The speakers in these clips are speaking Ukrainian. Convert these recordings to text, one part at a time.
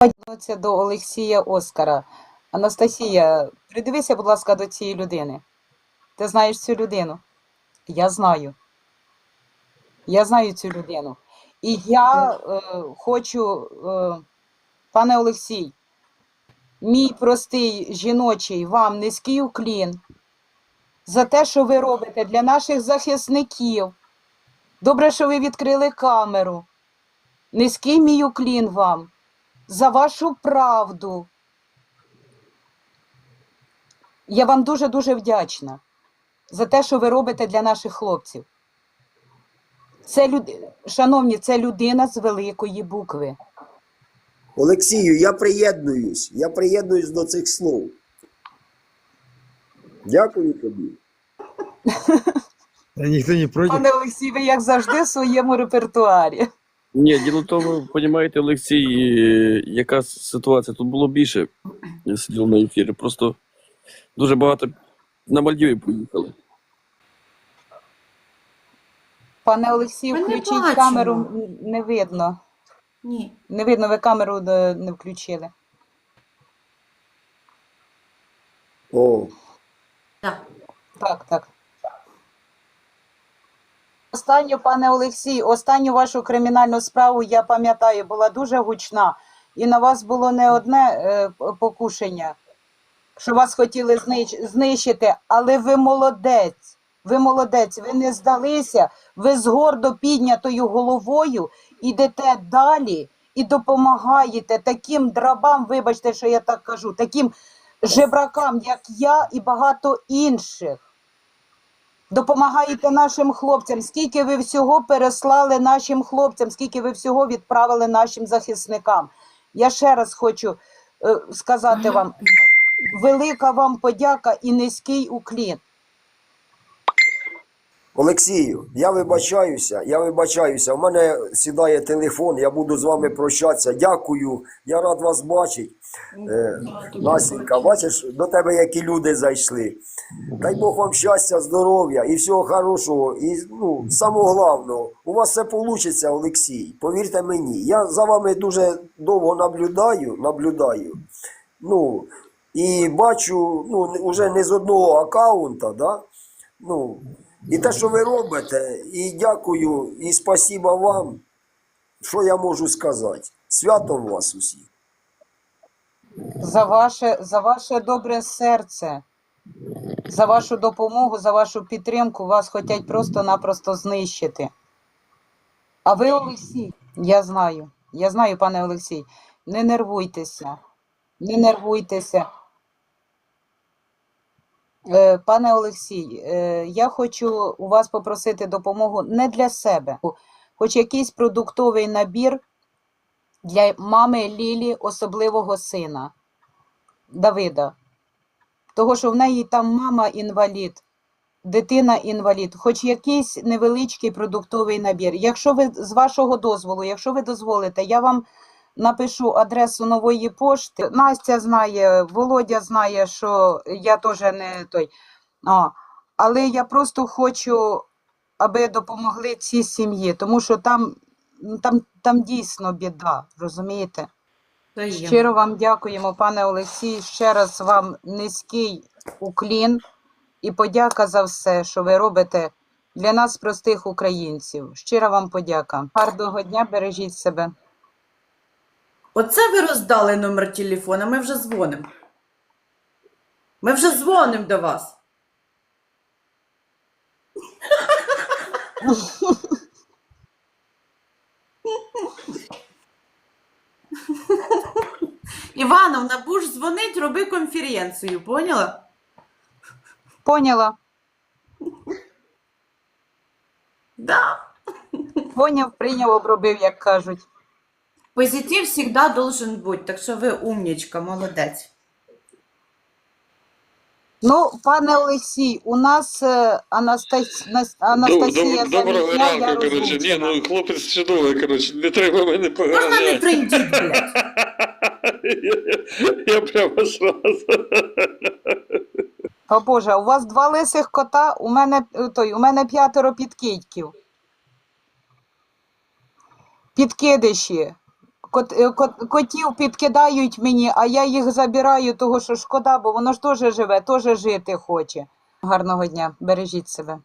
Звернутися до Олексія Оскара. Анастасія, придивися, будь ласка, до цієї людини. Ти знаєш цю людину? Я знаю. Я знаю цю людину. І я е, хочу, е, пане Олексій, мій простий жіночий вам низький уклін за те, що ви робите для наших захисників. Добре, що ви відкрили камеру. Низький мій уклін вам за вашу правду. Я вам дуже-дуже вдячна за те, що ви робите для наших хлопців. Це люд... Шановні, це людина з великої букви. Олексію, я приєднуюсь. Я приєднуюсь до цих слов. Дякую тобі. Никто не. Пане Олексій, ви як завжди в своєму репертуарі. Ні, діло в тому, розумієте, Олексій, яка ситуація? Тут було більше я сидів на ефірі. Просто дуже багато на Мальдіви поїхали. Пане Олексій, Ми не включіть бачимо. камеру, не видно. Ні. Не видно, ви камеру е, не включили. О, Так. Так, так. Останню, пане Олексій, останню вашу кримінальну справу я пам'ятаю, була дуже гучна. І на вас було не одне е, покушення, що вас хотіли знищ- знищити, але ви молодець. Ви молодець, ви не здалися, ви з гордо піднятою головою ідете далі і допомагаєте таким драбам, вибачте, що я так кажу, таким жебракам, як я і багато інших. Допомагаєте нашим хлопцям. Скільки ви всього переслали нашим хлопцям, скільки ви всього відправили нашим захисникам. Я ще раз хочу е, сказати вам: велика вам подяка і низький уклін. Олексію, я вибачаюся, я вибачаюся. У мене сідає телефон, я буду з вами прощатися. Дякую, я рад вас бачити. Е, Настенька, бачиш, до тебе які люди зайшли. Дай Бог вам щастя, здоров'я і всього хорошого. І ну, самого головного, у вас все вийде, Олексій. Повірте мені, я за вами дуже довго наблюдаю, наблюдаю. Ну, і бачу, ну, уже не з одного аккаунта, да? ну, і те, що ви робите, і дякую, і спасіба вам. Що я можу сказати? Святом вас усіх. За ваше, за ваше добре серце, за вашу допомогу, за вашу підтримку. Вас хочуть просто-напросто знищити. А ви, Олексій, я знаю, я знаю, пане Олексій, не нервуйтеся, не нервуйтеся. Е, Пане Олексій, е, я хочу у вас попросити допомогу не для себе, хоч якийсь продуктовий набір для мами Лілі, особливого сина Давида. Того, що в неї там мама інвалід, дитина інвалід, хоч якийсь невеличкий продуктовий набір. Якщо ви з вашого дозволу, якщо ви дозволите, я вам напишу адресу нової пошти. Настя знає, Володя знає, що я теж не той. А, але я просто хочу, аби допомогли цій сім'ї, тому що там, там, там дійсно біда, розумієте? То. Щиро вам дякуємо, пане Олексій. Ще раз вам низький уклін і подяка за все, що ви робите для нас, простих українців. Щира вам подяка. Гарного дня, бережіть себе. Оце ви роздали номер телефона, ми вже дзвонимо. Ми вже дзвонимо до вас. Івановна, будеш дзвонить, роби конференцію, поняла? Поняла? Да. Поняв, прийняв, обробив, як кажуть. Позитив завжди должен бути, так що ви умнічка, молодець. Ну, пане Олексій, у нас е, Анастас... Нас- Анастасія Доб- Доброго я ранку, коротше. Ні, ну хлопець чудовий, коротше, не треба мене Можна не поганяти. трендіть, блядь. Я прямо сразу. О Боже, у вас два лисих кота, у мене е, той, у мене п'ятеро підкидьків. Підкидиші. Кот, е, кот, котів підкидають мені, а я їх забираю, того що шкода, бо воно ж теж живе, теж жити хоче. Гарного дня, бережіть себе.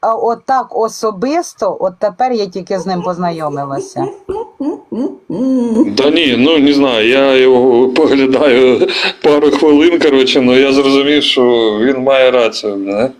А от так особисто, от тепер я тільки з ним познайомилася. Да ні, ну не знаю, я його поглядаю пару хвилин, коротше, ну я зрозумів, що він має рацію, не?